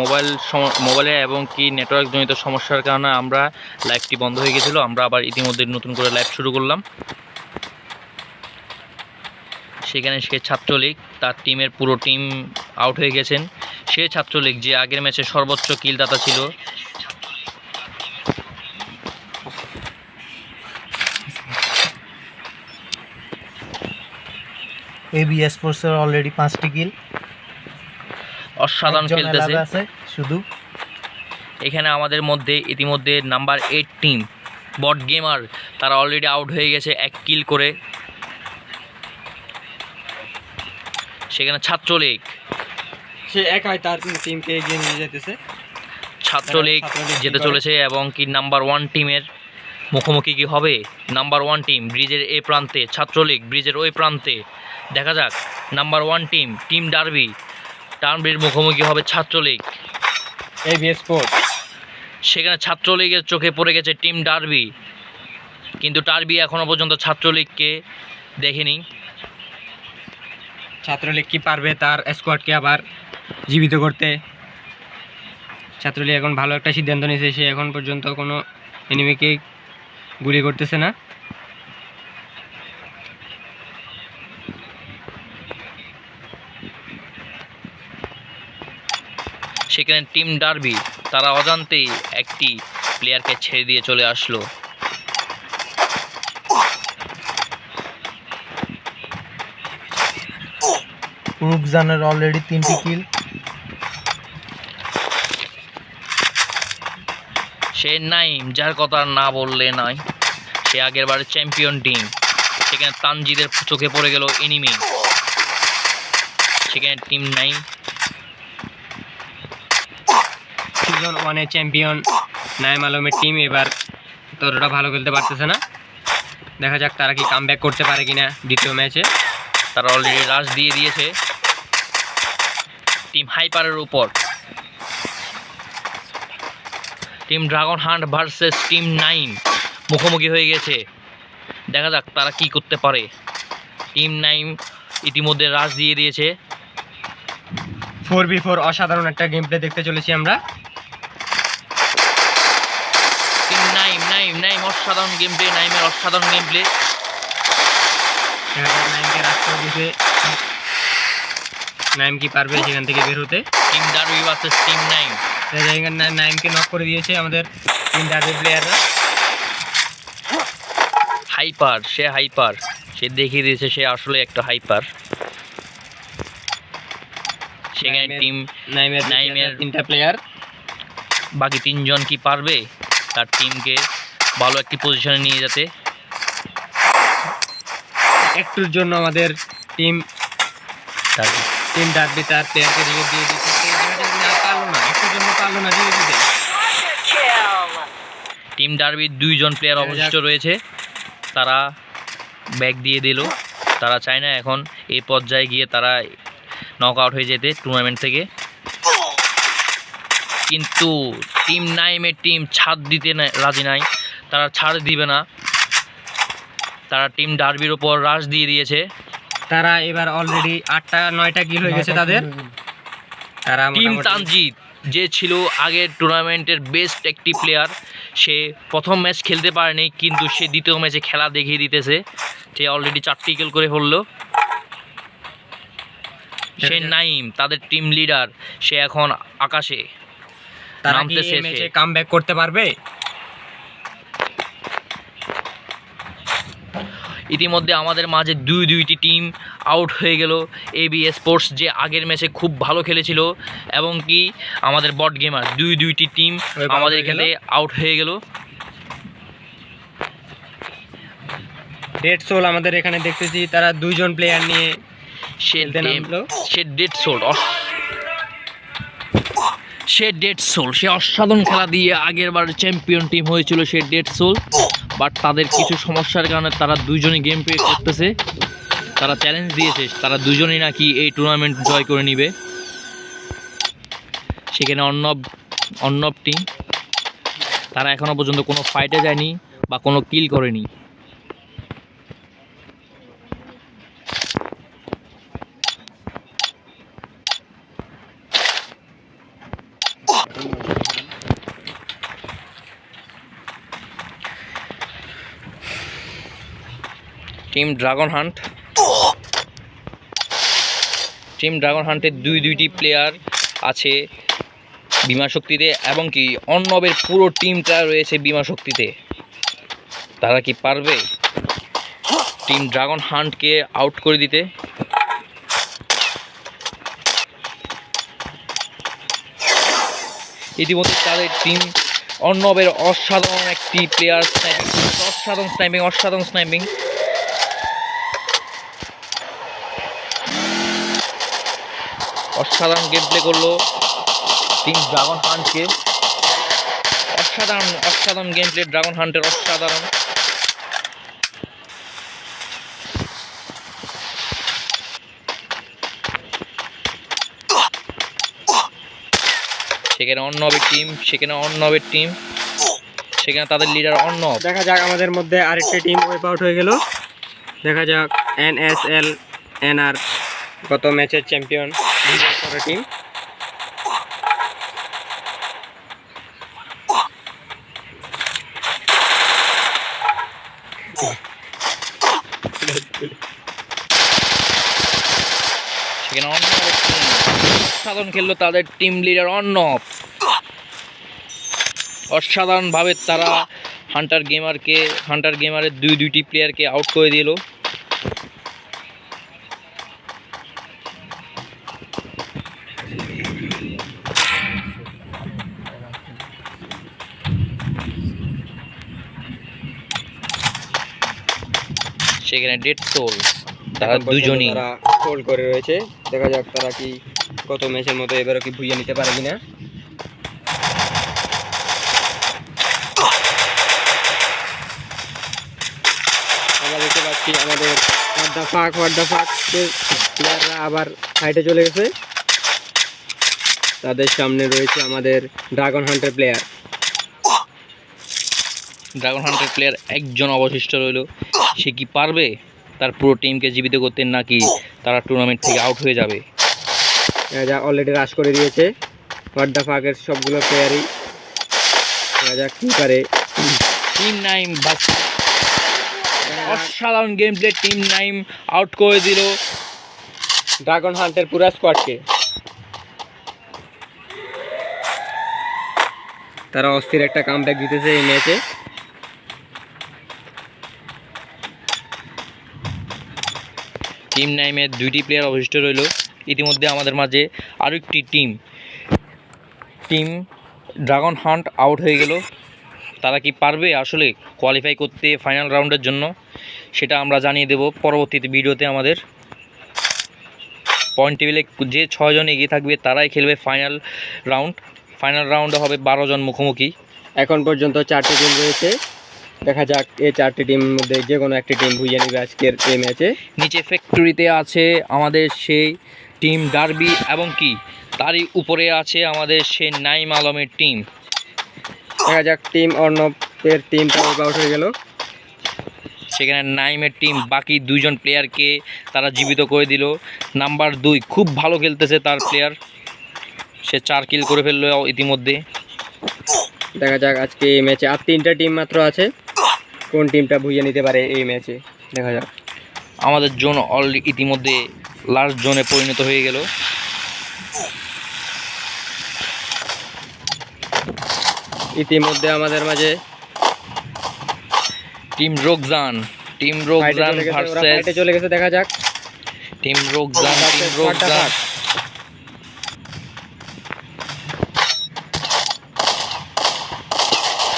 Mobile মোবাইলে এবং কি নেটওয়ার্ক জনিত সমস্যার কারণে আমরা লাইভটি বন্ধ হয়ে গেছিল। আমরা আবার ইতিমধ্যে নতুন করে লাইভ শুরু করলাম। সেখানে সে ছাত্রলীগ, তার টিমের পুরো টিম আউট হয়ে গেছেন। সে ছাত্রলীগ যে আগের ম্যাচে সর্বোচ্চ কিলদাতা ছিল। এবি স্পোর্টসের অলরেডি পাঁচটি কিল অসাধারণ খেলতেছে। শুধু। এখানে আমাদের মধ্যে ইতিমধ্যে number eight team Bot Gamer তারা অলরেডি আউট হয়ে গেছে এক কিল করে। সেখানে ছাত্রলীগ। সে একাই তার টিমকে এগিয়ে নিয়ে যেতেছে ছাত্রলীগ যেতে চলেছে এবং কি নাম্বার ওয়ান টিমের মুখোমুখি কি হবে? নাম্বার ওয়ান টিম ব্রিজের এ প্রান্তে ছাত্রলীগ ব্রিজের ওই প্রান্তে। দেখা যাক number one team team Derby টার্নবির মুখোমুখি হবে ছাত্রলীগ। সেখানে ছাত্রলীগের চোখে পড়ে গেছে টিম ডার্বি। কিন্তু ডার্বি এখনও পর্যন্ত ছাত্রলীগকে দেখেনি। ছাত্রলীগ কি পারবে তার স্কোয়াডকে আবার জীবিত করতে? ছাত্রলীগ এখন ভালো একটা সিদ্ধান্ত নিয়েছে সে এখন পর্যন্ত কোনো এনিমিকে গুলি করতেছে না। সেখানে টিম ডার্বি তারা অজান্তেই একটি প্লেয়ারকে ছেড়ে দিয়ে চলে আসলো। রুকজানের অলরেডি তিনটি কিল সে নাইম যার কথা না বললে নয়। সে আগের বারের চ্যাম্পিয়ন টিম সেখানে তানজিদের চোখে পড়ে গেল এনিমি সেখানে টিম নাইম। সিজন ওয়ানের চ্যাম্পিয়ন নাইম আলমের টিম এবার ততটা ভালো খেলতে পারতেছে না। দেখা যাক তারা কি কাম করতে পারে কিনা দ্বিতীয় ম্যাচে তারা অলরেডি রাশ দিয়ে দিয়েছে। টিম হাইপারের উপর। Team Dragon Hunt versus team Naim মুখোমুখি হয়ে গেছে। দেখা যাক তারা কি করতে পারে। টিম নাইন ইতিমধ্যে রাশ দিয়ে দিয়েছে। ফোর বি ফোর অসাধারণ একটা গেম প্লে দেখতে চলেছি আমরা টিম নাইম নাইম নাইম অসাধারণ গেম প্লে নাইমের অসাধারণ গেম প্লে নাইমকে নাইম কি পারবে সেখান থেকে বের হতে? টিম ভার্সেস টিম নাইম নাইমকে নক করে দিয়েছে আমাদের ডার্বি প্লেয়াররা হাইপার সে হাইপার সে দেখিয়ে দিয়েছে সে আসলে একটা হাইপার সেখানে টিম নাইমের নাইমের- তিনটা প্লেয়ার বাকি তিনজন কি পারবে? তার টিমকে ভালো একটি পজিশনে নিয়ে যেতে একটুর জন্য আমাদের টিম টিম ডার্বি তার প্লেয়ারকে দিয়ে দিয়ে দিচ্ছে। পারল না। একটুর জন্য পারল না দিয়ে দিতে টিম ডার্বির দুইজন প্লেয়ার। অবশিষ্ট রয়েছে। তারা ব্যাক দিয়ে দিল। তারা চায় না এখন এই পর্যায়ে গিয়ে তারা নক আউট হয়ে যেতে টুর্নামেন্ট থেকে। কিন্তু টিম নাইমের টিম ছাদ দিতে রাজি নাই। তারা ছাড় দিবে না। তারা টিম ডার্বির ওপর রাশ দিয়ে দিয়েছে। তারা এবার অলরেডি আটটা নয়টা কিল হয়ে গেছে তাদের। তারা টিম তানজিৎ যে ছিল আগের টুর্নামেন্টের বেস্ট একটি প্লেয়ার সে প্রথম ম্যাচ খেলতে পারেনি কিন্তু সে দ্বিতীয় ম্যাচে খেলা দেখিয়ে দিতেছে। সে অলরেডি চারটি কিল করে ফেলল। সে নাইম তাদের টিম লিডার সে এখন আকাশে তারা কি। ম্যাচে কাম করতে পারবে? ইতিমধ্যে আমাদের মাঝে দুই দুইটি টিম আউট হয়ে গেল। এবি স্পোর্টস যে আগের ম্যাচে খুব ভালো খেলেছিল এবং কি আমাদের বট গেমার দুই দুইটি টিম আমাদের এখানে আউট হয়ে গেল। ডেড সোল আমাদের এখানে দেখতেছি তারা দুইজন প্লেয়ার নিয়ে সে ডেড সোল সে ডেড সোল সে অসাধারণ খেলা দিয়ে আগের বার চ্যাম্পিয়ন টিম হয়েছিল সে ডেড সোল বাট তাদের কিছু সমস্যার কারণে তারা দুইজনই গেম প্লে করতেছে। তারা চ্যালেঞ্জ দিয়েছে। তারা দুজনেই নাকি এই টুর্নামেন্ট জয় করে নিবে। সেখানে অর্ণব অর্ণব টিম তারা এখনও পর্যন্ত কোনো ফাইটে যায়নি বা কোনো কিল করেনি। Team Dragon Hunt team Dragon হান্টের দুই দুইটি প্লেয়ার আছে বিমা শক্তিতে এবং কি অর্ণবের পুরো টিমটা রয়েছে বিমা শক্তিতে। তারা কি পারবে? টিম ড্রাগন হান্টকে আউট করে দিতে। ইতিমধ্যে তাদের টিম অর্ণবের অসাধারণ একটি প্লেয়ার স্নাইপিং অসাধারণ স্নাইপিং অসাধারণ স্নাইপিং অসাধারণ গেম প্লে করল। টিম ড্রাগন হান্টকে অসাধারণ অসাধারণ গেম প্লে ড্রাগন হান্টের অসাধারণ। সেখানে অর্ণবের টিম সেখানে অর্ণবের টিম সেখানে তাদের লিডার অন্য দেখা যাক আমাদের মধ্যে আরেকটা টিম ওয়েপ আউট হয়ে গেল। দেখা যাক N S L N R গত ম্যাচের চ্যাম্পিয়ন সেখানে টিম অসাধারণ খেললো তাদের টিম লিডার অর্ণব অসাধারণভাবে তারা হান্টার গেমারকে হান্টার গেমারের দুই দুইটি প্লেয়ারকে আউট করে দিল। সেখানে ডেড সোল তারা দুজনই। তারা হোল্ড করে রয়েছে। দেখা যাক তারা কি কত ম্যাচের মতো এবারও কি ভুইয়ে নিতে পারে কিনা। আমরা দেখতে পাচ্ছি আমাদের ফাক ফাক প্লেয়াররা আবার সাইডে চলে গেছে। তাদের সামনে রয়েছে আমাদের Dragon Hunter player Dragon Hunter player একজন অবশিষ্ট রইল। সে কি পারবে? তার পুরো টিমকে জীবিত করতে নাকি তারা টুর্নামেন্ট থেকে আউট হয়ে যাবে? যা অলরেডি রাশ করে দিয়েছে। দ্য ফাকের সবগুলো প্লেয়ারই রাজা কী পারে টিম নাইম বাস অসাধারণ game play team Naim out করে দিল। ড্রাগন হান্টের পুরো স্কোয়াডকে তারা অস্থির একটা কামব্যাক দিতেছে এই ম্যাচে টিম নাইমের দুইটি প্লেয়ার অবশিষ্ট রইল। ইতিমধ্যে আমাদের মাঝে আরও একটি team team Dragon Hunt out হয়ে গেল। তারা কি পারবে আসলে কোয়ালিফাই করতে ফাইনাল রাউন্ডের জন্য? সেটা আমরা জানিয়ে দেব পরবর্তীতে ভিডিওতে আমাদের। পয়েন্ট টেবিলে যে ছয়জন এগিয়ে থাকবে তারাই খেলবে ফাইনাল রাউন্ড ফাইনাল রাউন্ডে হবে বারো জন মুখোমুখি। এখন পর্যন্ত চারটে টিম রয়েছে। দেখা যাক এই চারটি টিমের মধ্যে যে কোনো একটি টিম ভুইয়ে নেবে আজকের এই ম্যাচে নিচে ফ্যাক্টরিতে আছে আমাদের সেই টিম ডার্বি এবং কি? তারই উপরে আছে আমাদের সেই নাইম আলমের টিম দেখা যাক টিম অর্ণবের টিমটা আউট হয়ে গেল। সেখানে নাইমের টিম বাকি দুইজন প্লেয়ারকে তারা জীবিত করে দিল। নাম্বার দুই খুব ভালো খেলতেছে তার প্লেয়ার সে চার কিল করে ফেলল ইতিমধ্যে। দেখা যাক আজকে এই ম্যাচে আর তিনটা টিম মাত্র আছে। কোন টিমটা ভুইয়ে নিতে পারে এই ম্যাচে দেখা যাক। আমাদের জোন অল ইতিমধ্যে লাস্ট জোনে পরিণত হয়ে গেল। ইতিমধ্যে আমাদের মাঝে টিম রোগজান টিম গেছে ভার্সেস চলে গেছে দেখা যাক। টিম রোকজান টিম versus রোকজান ফাটাফাট।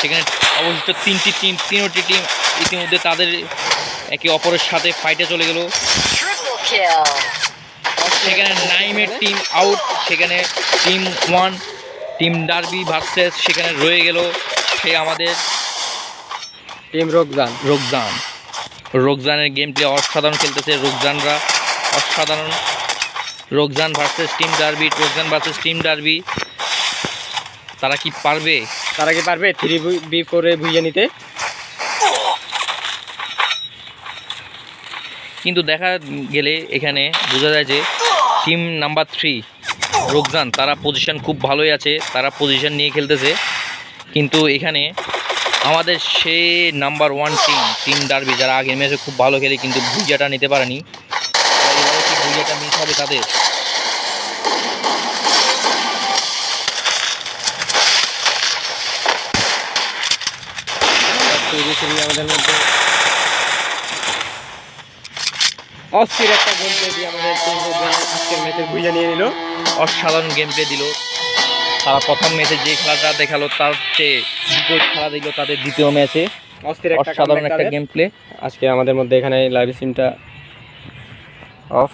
সেখানে অবশিষ্ট তিনটি টিম তিনটি টিম ইতিমধ্যে তাদের একে অপরের সাথে ফাইটে চলে গেল। সেখানে নাইমের টিম আউট সেখানে team one team Derby versus সেখানে রয়ে গেল সে আমাদের টিম রোকজান রোকজান রোকজানের গেম প্লে অসাধারণ খেলতেছে রোকজানরা অসাধারণ। রোকজান ভার্সেস টিম ডার্বি রোকজান ভার্সেস টিম ডার্বি তারা কি পারবে? তারা কি পারবে থ্রি বি ফোরে ভুইয়ে নিতে। কিন্তু দেখা গেলে এখানে বোঝা যায় যে টিম নাম্বার থ্রি রোকজান তারা পজিশন খুব ভালোই আছে, তারা পজিশন নিয়ে খেলতেছে। কিন্তু এখানে আমাদের সে number one team team Derby, যারা আগের ম্যাচে খুব ভালো খেলে, কিন্তু ভুইজাটা নিতে পারেনি। কি মিস হবে তাদের? তৈরি করি আমাদের মধ্যে। অস্থির একটা গোল দিয়ে আমাদের আজকের ম্যাচে বুঝে নিয়ে নিল অসাধারণ গেম প্লে দিল। তারা প্রথম ম্যাচে যে খেলাটা দেখাল তার চেয়ে বিপরীত খেলা দিল তাদের দ্বিতীয় ম্যাচে অস্থির একটা অসাধারণ একটা গেম প্লে আজকে আমাদের মধ্যে এখানে লাইভ স্ট্রিমটা অফ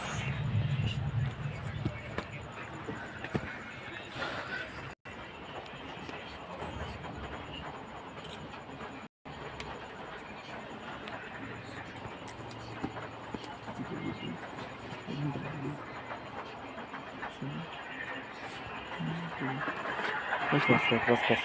Gracias, gracias.